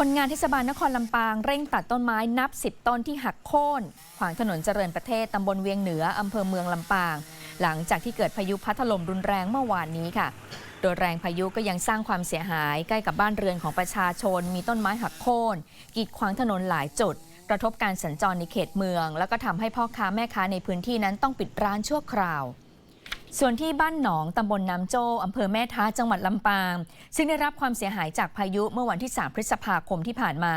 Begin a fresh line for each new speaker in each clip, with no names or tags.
คนงานเทศบาลนครลำปางเร่งตัดต้นไม้นับ 10 ต้นที่หักโค่นขวางถนนเจริญประเทศตำบลเวียงเหนืออำเภอเมืองลำปาง หลังจากที่เกิดพายุพัดถล่มรุนแรงเมื่อวานนี้ค่ะ โดยแรงพายุก็ยังสร้างความเสียหายใกล้กับบ้านเรือนของประชาชน มีต้นไม้หักโค่นกีดขวางถนนหลายจุด กระทบการสัญจรในเขตเมือง แล้วก็ทำให้พ่อค้าแม่ค้าในพื้นที่นั้นต้องปิดร้านชั่วคราว ส่วนที่บ้านหนองตำบลน้ำโจ้อำเภอแม่ท้าจังหวัดลำปาง ซึ่งได้รับความเสียหายจากพายุเมื่อวันที่ 3 พฤษภาคมที่ผ่านมา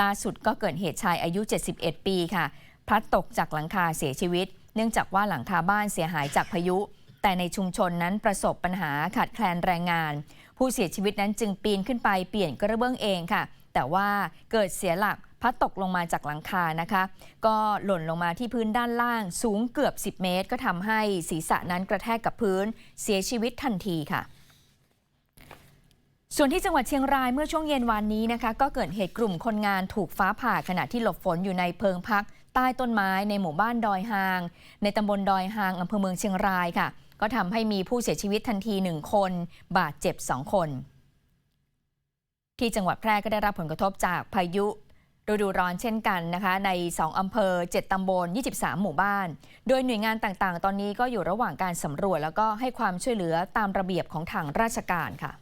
ล่าสุดก็เกิดเหตุชายอายุ 71 ปีค่ะ พลัดตกจากหลังคาเสียชีวิต เนื่องจากว่าหลังคาบ้านเสียหายจากพายุ แต่ในชุมชนนั้นประสบปัญหาขาดแคลนแรงงาน ผู้เสียชีวิตนั้นจึงปีนขึ้นไปเปลี่ยนกระเบื้องเองค่ะ แต่ว่าเกิดเสียหลัก พัดตกลงมาจากหลังคานะคะ ก็หล่นลงมาที่พื้นด้านล่างสูงเกือบ 10 เมตร ก็ทำให้ศีรษะนั้นกระแทกกับพื้นเสียชีวิตทันทีค่ะส่วนที่จังหวัดเชียงรายเมื่อช่วงเย็นวานนี้นะคะก็เกิดเหตุกลุ่มคนงานถูกฟ้าผ่าขณะที่หลบฝนอยู่ในเพิงพัก ใต้ต้นไม้ในหมู่บ้านดอยหาง ในตำบลดอยหางอำเภอเมืองเชียงรายค่ะ ก็ทำให้มีผู้เสียชีวิตทันทีหนึ่งคน บาดเจ็บสองคน ที่จังหวัดแพร่ก็ได้รับผลกระทบจากพายุ ฤดูร้อนเช่นกันนะคะใน 2 อำเภอ 7 ตำบล 23 หมู่บ้าน โดยหน่วยงานต่างๆ ตอนนี้ก็อยู่ระหว่างการสำรวจ แล้วก็ให้ความช่วยเหลือตามระเบียบของทางราชการค่ะ